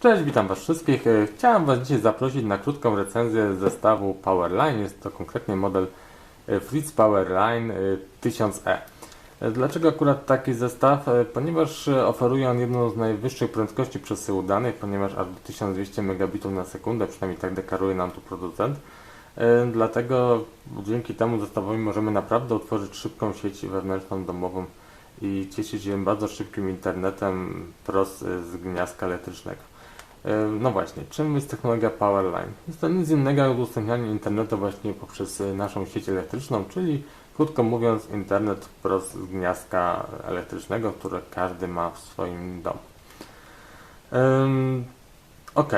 Cześć, witam Was wszystkich. E, Chciałem Was dzisiaj zaprosić na krótką recenzję zestawu Powerline. Jest to konkretnie model e, Fritz Powerline e, 1000E. E, Dlaczego akurat taki zestaw? Ponieważ oferuje on jedną z najwyższych prędkości przesyłu danych, ponieważ aż do 1200 megabitów na sekundę, przynajmniej tak deklaruje nam tu producent. Dlatego dzięki temu zestawowi możemy naprawdę utworzyć szybką sieć wewnętrzną domową i cieszyć się bardzo szybkim internetem prost e, z gniazdka elektrycznego. E, No właśnie, czym jest technologia Powerline? Jest to nic innego jak udostępnianie internetu właśnie poprzez e, naszą sieć elektryczną, czyli krótko mówiąc internet wprost z gniazdka elektrycznego, które każdy ma w swoim domu. Ym, Ok,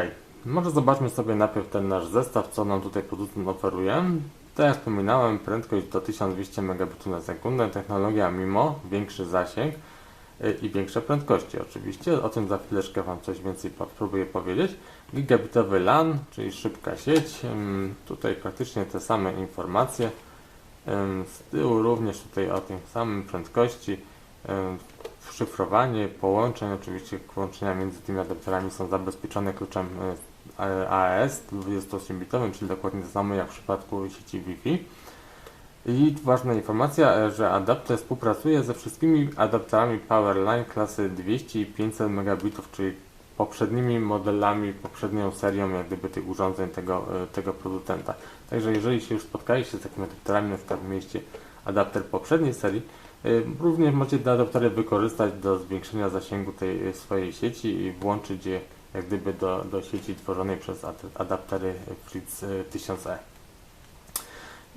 może zobaczmy sobie najpierw ten nasz zestaw, co nam tutaj producent oferuje. Tak jak wspominałem, prędkość do 1200 Mbit na sekundę, technologia MIMO, większy zasięg i większe prędkości oczywiście. O tym za chwileczkę Wam coś więcej spróbuję powiedzieć. Gigabitowy LAN, czyli szybka sieć. Tutaj praktycznie te same informacje. Z tyłu również tutaj o tym samym prędkości. Szyfrowanie połączeń, oczywiście połączenia między tymi adapterami są zabezpieczone kluczem y, AES 28-bitowym, czyli dokładnie to samo jak w przypadku sieci Wi-Fi. I ważna informacja, e, że adapter współpracuje ze wszystkimi adapterami Powerline klasy 200 i 500 megabitów, czyli poprzednimi modelami, poprzednią serią jak gdyby tych urządzeń tego, e, tego producenta. Także jeżeli się już spotkaliście z takimi adapterami, na przykład mieliście adapter poprzedniej serii, e, również możecie te adaptery wykorzystać do zwiększenia zasięgu tej swojej sieci i włączyć je jak gdyby do, do sieci tworzonej przez ad- adaptery Fritz e, 1000E.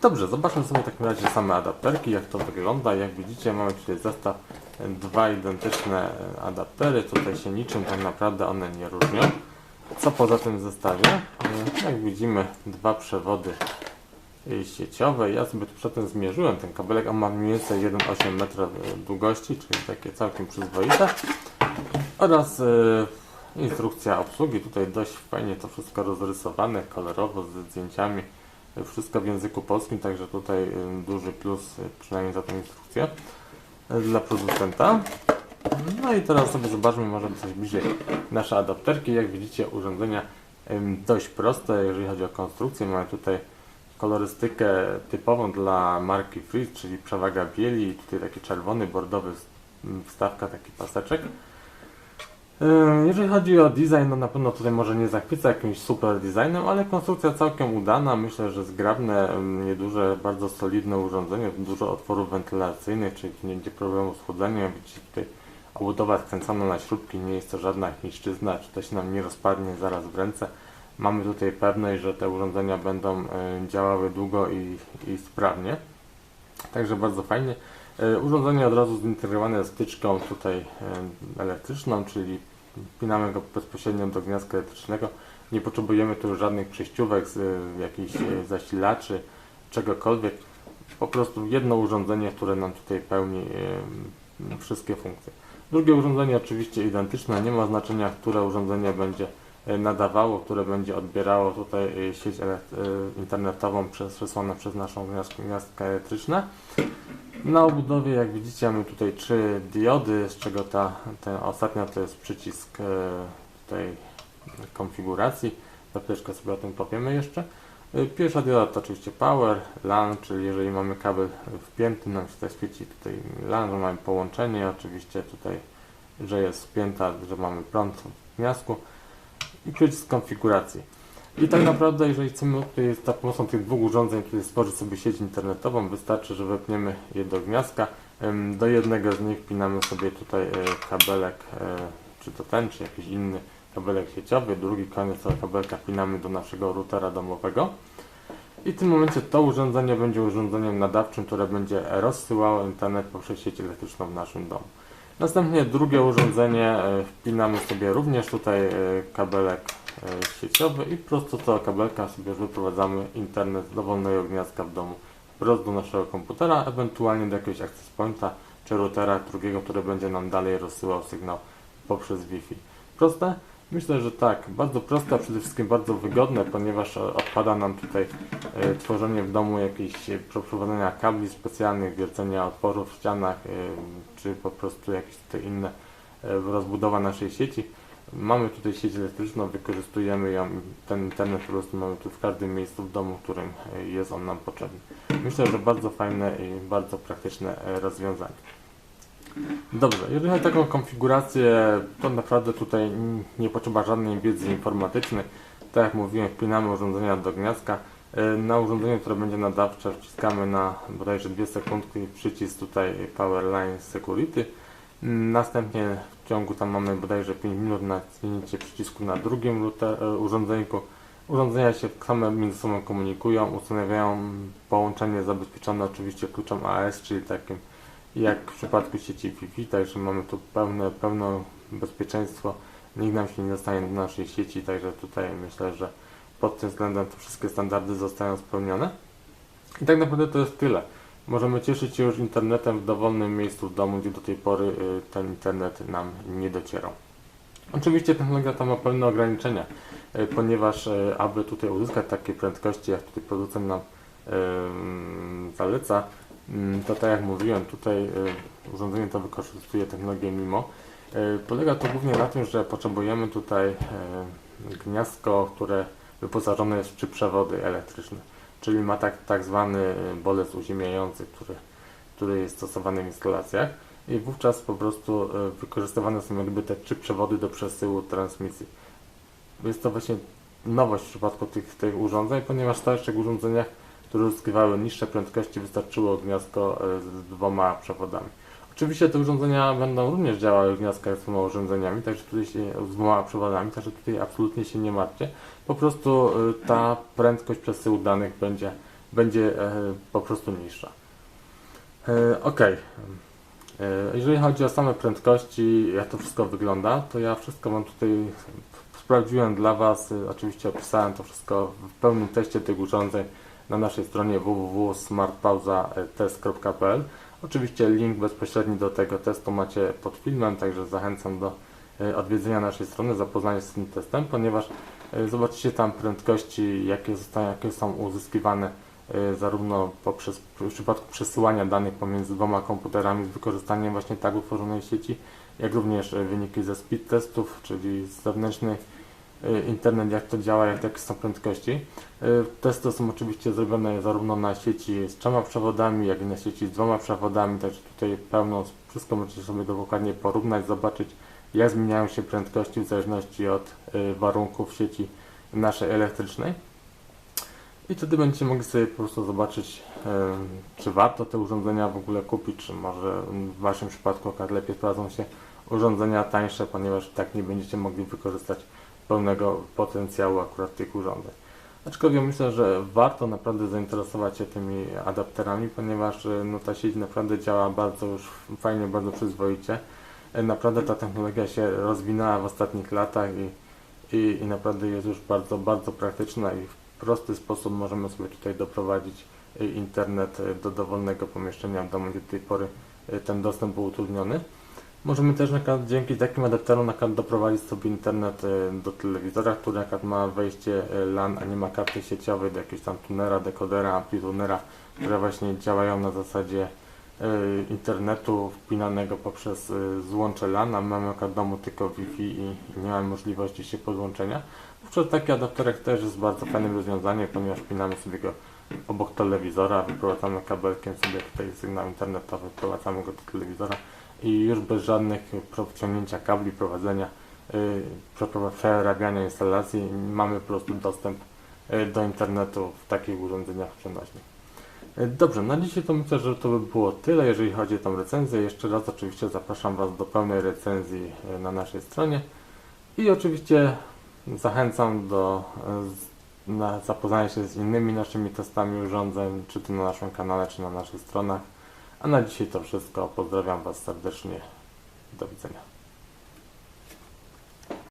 Dobrze, zobaczmy sobie w takim razie same adapterki, jak to wygląda. Jak widzicie, mamy tutaj zestaw e, dwa identyczne e, adaptery. Tutaj się niczym tak naprawdę one nie różnią. Co poza tym zestawie? E, Jak widzimy, dwa przewody sieciowe. Ja sobie przedtem zmierzyłem ten kabelek. On ma mniej więcej 1,8 metra długości, czyli takie całkiem przyzwoite. Oraz instrukcja obsługi. Tutaj dość fajnie to wszystko rozrysowane, kolorowo, ze zdjęciami. Wszystko w języku polskim, także tutaj duży plus, y, przynajmniej za tą instrukcję y, dla producenta. No i teraz sobie zobaczmy może coś bliżej nasze adapterki. Jak widzicie urządzenia dość proste, jeżeli chodzi o konstrukcję. Mamy tutaj kolorystykę typową dla marki Fritz, czyli przewaga bieli tutaj taki czerwony, bordowy wstawka, taki paseczek. Jeżeli chodzi o design, no na pewno tutaj może nie zachwyca jakimś super designem, ale konstrukcja całkiem udana. Myślę, że zgrabne, nieduże, bardzo solidne urządzenie, dużo otworów wentylacyjnych, czyli nie będzie problemu z chłodzeniem. Widzicie tutaj obudowa skręcona na śrubki, nie jest to żadna chińszczyzna, czy to się nam nie rozpadnie zaraz w ręce. Mamy tutaj pewność, że te urządzenia będą y, działały długo i, i sprawnie. Także bardzo fajnie. E, Urządzenie od razu zintegrowane z wtyczką tutaj e, elektryczną, czyli wpinamy go bezpośrednio do gniazdka elektrycznego. Nie potrzebujemy tu żadnych przejściówek e, jakichś zasilaczy, czegokolwiek. Po prostu jedno urządzenie, które nam tutaj pełni wszystkie funkcje. Drugie urządzenie oczywiście identyczne, nie ma znaczenia, które urządzenie będzie nadawało, które będzie odbierało tutaj sieć internetową przesłane przez naszą gniazd- gniazdka elektryczne. Na obudowie, jak widzicie, mamy tutaj trzy diody, z czego ta, ta ostatnia to jest przycisk e, tej konfiguracji. Za chwileczkę sobie o tym powiemy jeszcze. E, Pierwsza dioda to oczywiście power, LAN, czyli jeżeli mamy kabel wpięty, nam się tutaj świeci tutaj LAN, że mamy połączenie, oczywiście tutaj, że jest wpięta, że mamy prąd w gniazdku i przycisk konfiguracji. I tak naprawdę, jeżeli chcemy za pomocą tych dwóch urządzeń stworzyć sobie sieć internetową, wystarczy, że wepniemy je do gniazdka. Do jednego z nich wpinamy sobie tutaj e, kabelek, e, czy to ten, czy jakiś inny kabelek sieciowy. Drugi koniec tego kabelka wpinamy do naszego routera domowego. I w tym momencie to urządzenie będzie urządzeniem nadawczym, które będzie rozsyłało internet poprzez sieć elektryczną w naszym domu. Następnie drugie urządzenie e, wpinamy sobie również tutaj kabelek sieciowy i prosto tego kabelka sobie wyprowadzamy internet z dowolnego gniazdka w domu wprost do naszego komputera, ewentualnie do jakiegoś access pointa czy routera drugiego, który będzie nam dalej rozsyłał sygnał poprzez Wi-Fi. Proste? Myślę, że tak. Bardzo proste, a przede wszystkim bardzo wygodne, ponieważ e, odpada nam tutaj e, tworzenie w domu jakichś e, przeprowadzenia kabli specjalnych, wiercenia otworów w ścianach, e, czy po prostu jakieś tutaj inne e, rozbudowa naszej sieci. Mamy tutaj sieć elektryczną, wykorzystujemy ją, ten internet po prostu mamy tu w każdym miejscu w domu, w którym e, jest on nam potrzebny. Myślę, że bardzo fajne i bardzo praktyczne e, rozwiązanie. Dobrze, jeżeli chodzi o taką konfigurację, to naprawdę tutaj nie potrzeba żadnej wiedzy informatycznej. Tak jak mówiłem, wpinamy urządzenia do gniazdka. E, Na urządzeniu, które będzie nadawcze, wciskamy na bodajże 2 sekundki przycisk tutaj Powerline Security. Następnie w ciągu tam mamy bodajże 5 minut na zwinięcie przycisku na drugim e, urządzeniu. Urządzenia się same między sobą komunikują, ustanawiają połączenie zabezpieczone oczywiście kluczem AS, czyli takim jak w przypadku sieci Wi-Fi, także mamy tu pełne, pełne bezpieczeństwo. Nikt nam się nie dostanie do naszej sieci, także tutaj myślę, że pod tym względem te wszystkie standardy zostają spełnione. I tak naprawdę to jest tyle. Możemy cieszyć się już internetem w dowolnym miejscu w domu, gdzie do tej pory y, ten internet nam nie docierał. Oczywiście technologia ta ma pewne ograniczenia, y, ponieważ y, aby tutaj uzyskać takie prędkości, jak tutaj producent nam zaleca, to tak jak mówiłem, tutaj urządzenie to wykorzystuje technologię MIMO. Polega to głównie na tym, że potrzebujemy tutaj gniazdko, które wyposażone jest w przewody elektryczne, czyli ma tak, tak zwany y, bolec uziemiający, który, który jest stosowany w instalacjach i wówczas po prostu y, wykorzystywane są jakby te trzy przewody do przesyłu transmisji. Jest to właśnie nowość w przypadku tych, tych urządzeń, ponieważ w starszych urządzeniach, które uzyskiwały niższe prędkości, wystarczyło gniazdko y, z dwoma przewodami. Oczywiście te urządzenia będą również działały w gniazdkach z urządzeniami, także tutaj się, z dwoma przewodami, także tutaj absolutnie się nie martwcie. Po prostu y, ta prędkość przesyłu danych będzie, będzie e, po prostu niższa. E, Ok. E, Jeżeli chodzi o same prędkości, jak to wszystko wygląda, to ja wszystko Wam tutaj sprawdziłem dla Was. Y, Oczywiście opisałem to wszystko w pełnym teście tych urządzeń na naszej stronie www.smartpauza.test.pl. Oczywiście link bezpośredni do tego testu macie pod filmem, także zachęcam do e, odwiedzenia naszej strony, zapoznania się z tym testem, ponieważ e, zobaczycie tam prędkości, jakie, zostają, jakie są uzyskiwane e, zarówno poprzez, w przypadku przesyłania danych pomiędzy dwoma komputerami z wykorzystaniem właśnie tak utworzonej sieci, jak również wyniki ze speed testów, czyli z zewnętrznych internet, jak to działa, jak, jakie są prędkości. E, Testy są oczywiście zrobione zarówno na sieci z trzema przewodami, jak i na sieci z dwoma przewodami, także tutaj pełno, wszystko możecie sobie dokładnie porównać, zobaczyć jak zmieniają się prędkości w zależności od e, warunków sieci naszej elektrycznej. I wtedy będziecie mogli sobie po prostu zobaczyć, czy warto te urządzenia w ogóle kupić, czy może w Waszym przypadku lepiej sprawdzą się urządzenia tańsze, ponieważ tak nie będziecie mogli wykorzystać pełnego potencjału akurat tych urządzeń. Aczkolwiek myślę, że warto naprawdę zainteresować się tymi adapterami, ponieważ e, no, ta sieć naprawdę działa bardzo już fajnie, bardzo przyzwoicie. E, Naprawdę ta technologia się rozwinęła w ostatnich latach i, i, i naprawdę jest już bardzo, bardzo praktyczna i w prosty sposób możemy sobie tutaj doprowadzić e, internet do dowolnego pomieszczenia w domu, gdzie do tej pory ten dostęp był utrudniony. Możemy też na przykład dzięki takim adapterom na przykład doprowadzić sobie internet e, do telewizora, który na ma wejście e, LAN, a nie ma karty sieciowej, do jakiegoś tam tunera, dekodera, amplitunera, które właśnie działają na zasadzie e, internetu wpinanego poprzez złącze LAN, a mamy w domu tylko Wi-Fi i, i nie mamy możliwości się podłączenia. Wówczas taki adapterek też jest bardzo fajnym rozwiązaniem, ponieważ wpinamy sobie go obok telewizora, wyprowadzamy kabelkiem sobie tutaj sygnał internetowy, wprowadzamy go do telewizora i już bez żadnych pro- wciągnięcia kabli, prowadzenia, przeprowa- przerabiania instalacji mamy po prostu dostęp yy, do internetu w takich urządzeniach przenośnych. Yy, Dobrze, na dzisiaj to myślę, że to by było tyle, jeżeli chodzi o tą recenzję. Jeszcze raz oczywiście zapraszam Was do pełnej recenzji na naszej stronie i oczywiście zachęcam do zapoznania się z innymi naszymi testami urządzeń, czy to na naszym kanale, czy na naszych stronach. A na dzisiaj to wszystko. Pozdrawiam Was serdecznie. Do widzenia.